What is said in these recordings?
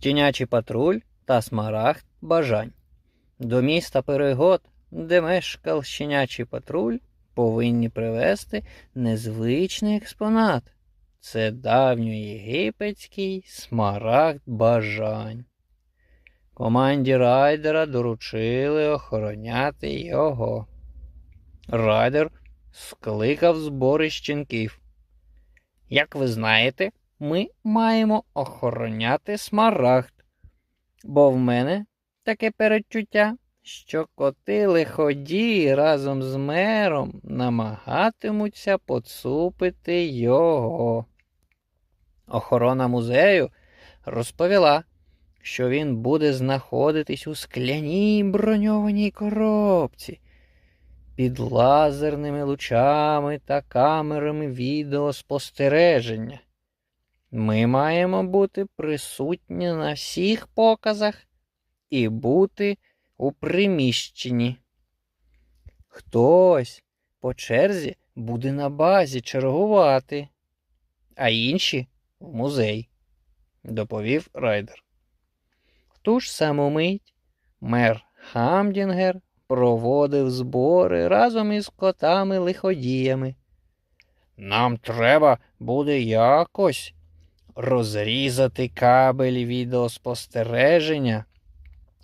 Щенячий патруль та смарагд бажань. До міста перегод, де мешкав щенячий патруль, повинні привезти незвичний експонат. Це давньоєгипетський смарагд бажань. Команді райдера доручили охороняти його. Райдер скликав збори щенків. Як ви знаєте, ми маємо охороняти смарагд, бо в мене таке передчуття, що коти лиходії разом з мером намагатимуться поцупити його. Охорона музею розповіла, що він буде знаходитись у скляній броньованій коробці під лазерними лучами та камерами відеоспостереження. Ми маємо бути присутні на всіх показах і бути у приміщенні. Хтось по черзі буде на базі чергувати, а інші в музей, доповів райдер. В ту ж саму мить мер Хамдінгер проводив збори разом із котами-лиходіями. Нам треба буде якось розрізати кабель відеоспостереження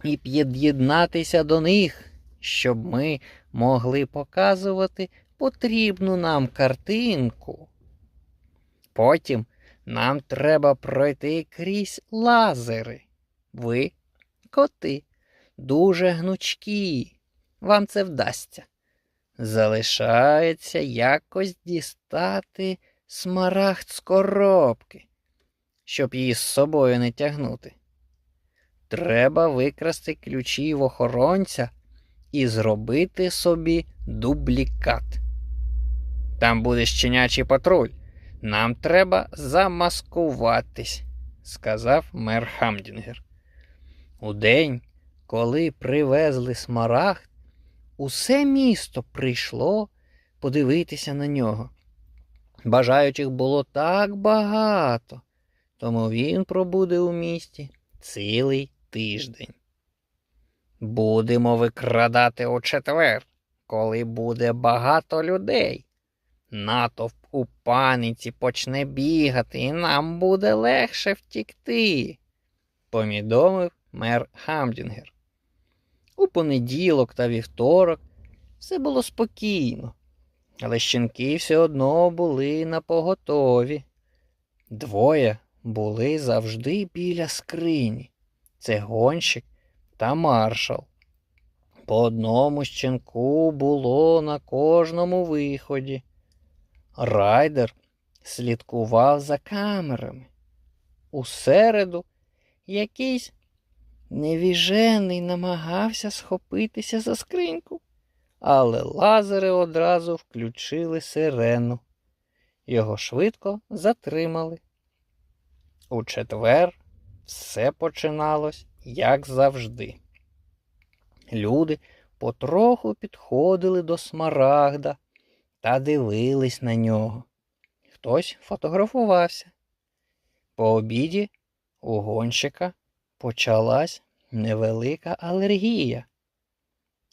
і під'єднатися до них, щоб ми могли показувати потрібну нам картинку. Потім нам треба пройти крізь лазери. Ви, коти, дуже гнучкі. Вам це вдасться. Залишається якось дістати смарагд з коробки, щоб її з собою не тягнути. Треба викрасти ключі в охоронця і зробити собі дублікат. Там буде щенячий патруль. Нам треба замаскуватись, сказав мер Хамдінгер. Удень, коли привезли смарагд, усе місто прийшло подивитися на нього. Бажаючих було так багато, тому він пробуде у місті цілий тиждень. Будемо викрадати у четвер, коли буде багато людей. Натовп у паниці почне бігати, і нам буде легше втікти, повідомив мер Хамдінгер. У понеділок та вівторок все було спокійно, але щенки все одно були на поготові. Двоє були завжди біля скрині. Це гонщик та маршал. По одному щенку було на кожному виході. Райдер слідкував за камерами. У середу якийсь невіжений намагався схопитися за скриньку, але лазери одразу включили сирену. Його швидко затримали. У четвер все починалось, як завжди. Люди потроху підходили до смарагда та дивились на нього. Хтось фотографувався. По обіді у гонщика почалась невелика алергія,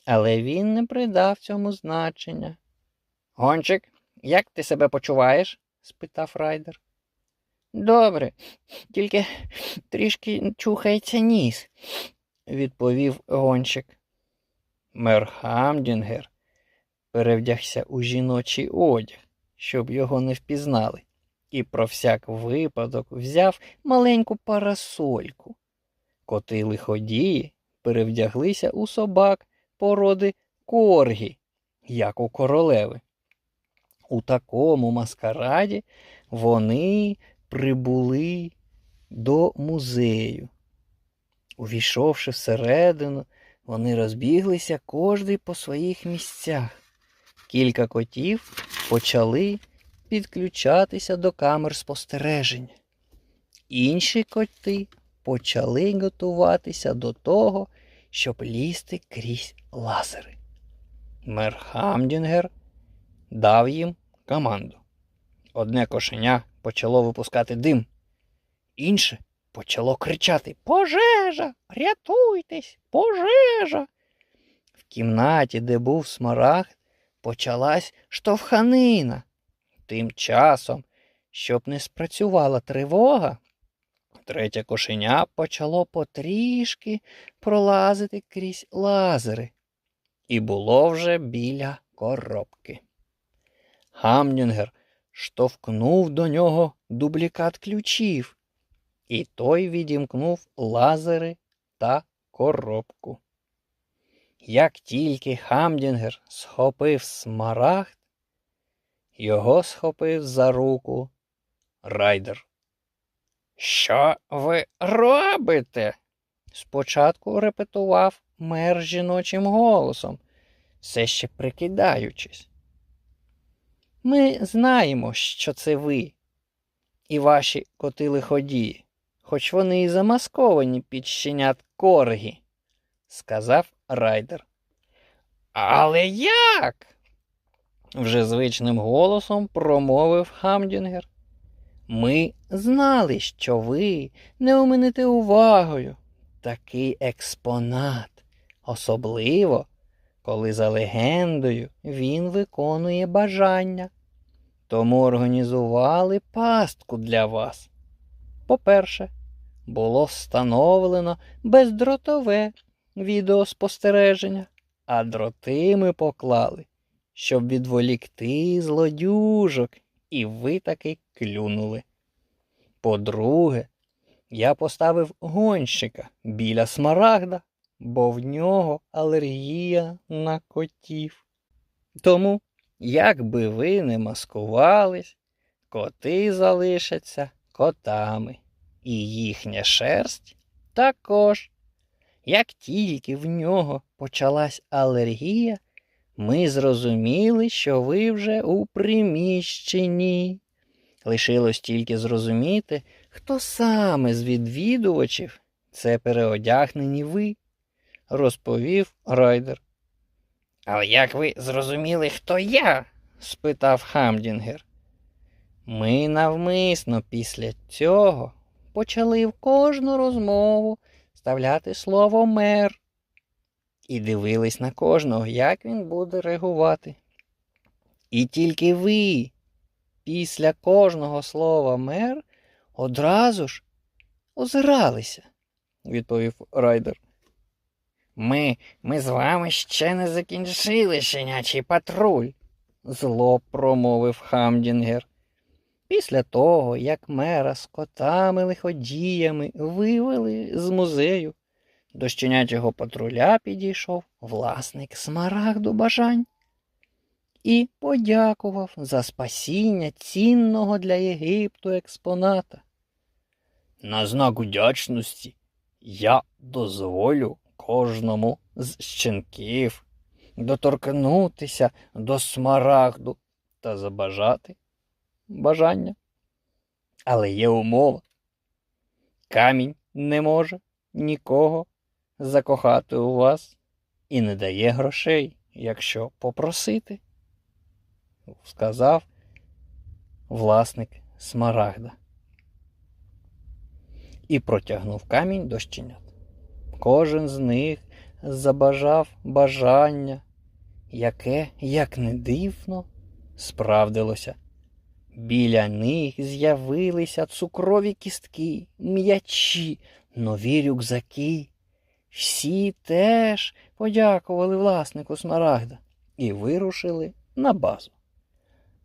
але він не придав цьому значення. Гонщик, як ти себе почуваєш? спитав райдер. Добре, тільки трішки чухається ніс, відповів гонщик. Мер Хамдінгер перевдягся у жіночий одяг, щоб його не впізнали, і про всяк випадок взяв маленьку парасольку. Коти лиходії перевдяглися у собак породи коргі, як у королеви. У такому маскараді вони прибули до музею. Увійшовши всередину, вони розбіглися кожний по своїх місцях. Кілька котів почали підключатися до камер спостереження. Інші коти почали готуватися до того, щоб лізти крізь лазери. Мер Хамдінгер дав їм команду. Одне кошеня почало випускати дим, інше почало кричати Пожежа! Рятуйтесь! Пожежа! В кімнаті, де був смарагд, почалась штовханина. Тим часом, щоб не спрацювала тривога, третє кошеня почало потрішки пролазити крізь лазери, і було вже біля коробки. Гамдінгер штовхнув до нього дублікат ключів, і той відімкнув лазери та коробку. Як тільки Хамдінгер схопив смарагд, його схопив за руку райдер. Що ви робите? Спочатку репетував мер жіночим голосом, все ще прикидаючись. Ми знаємо, що це ви і ваші коти лиходії, хоч вони і замасковані під щенят коргі, сказав райдер. Але як? вже звичним голосом промовив Хамдінгер. Ми знали, що ви не омините увагою такий експонат, особливо, коли за легендою він виконує бажання. Тому організували пастку для вас. По-перше, було встановлено бездротове відеоспостереження, а дроти ми поклали, щоб відволікти злодюжок, і ви таки клюнули. По-друге, я поставив гонщика біля смарагда, бо в нього алергія на котів. Тому, як би ви не маскувались, коти залишаться котами, і їхня шерсть також. Як тільки в нього почалась алергія, ми зрозуміли, що ви вже у приміщенні. Лишилось тільки зрозуміти, хто саме з відвідувачів це переодягнені ви, розповів райдер. Але як ви зрозуміли, хто я? спитав Хамдінгер. Ми навмисно після цього почали в кожну розмову вставляти слово мер і дивились на кожного, як він буде реагувати. І тільки ви після кожного слова мер одразу ж озиралися, відповів райдер. Ми, ми з вами ще не закінчили щенячий патруль, зло промовив Хамдінгер. Після того, як мера з котами лиходіями вивели з музею, до щенячого патруля підійшов власник смарагду бажань і подякував за спасіння цінного для Єгипту експоната. На знак удячності я дозволю кожному з щенків доторкнутися до смарагду та забажати бажання. Але є умова. Камінь не може нікого закохати у вас і не дає грошей, якщо попросити, сказав власник смарагда. І протягнув камінь до щенят. Кожен з них забажав бажання, яке, як не дивно, справдилося. Біля них з'явилися цукрові кістки, м'ячі, нові рюкзаки. Всі теж подякували власнику Смарагда і вирушили на базу.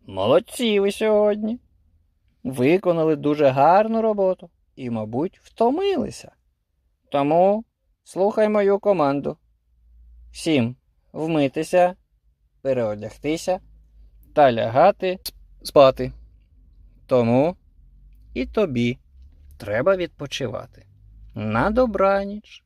Молодці ви сьогодні. Виконали дуже гарну роботу і, мабуть, втомилися. Тому слухай мою команду. Всім вмитися, переодягтися та лягати спати. Тому і тобі треба відпочивати. На добраніч.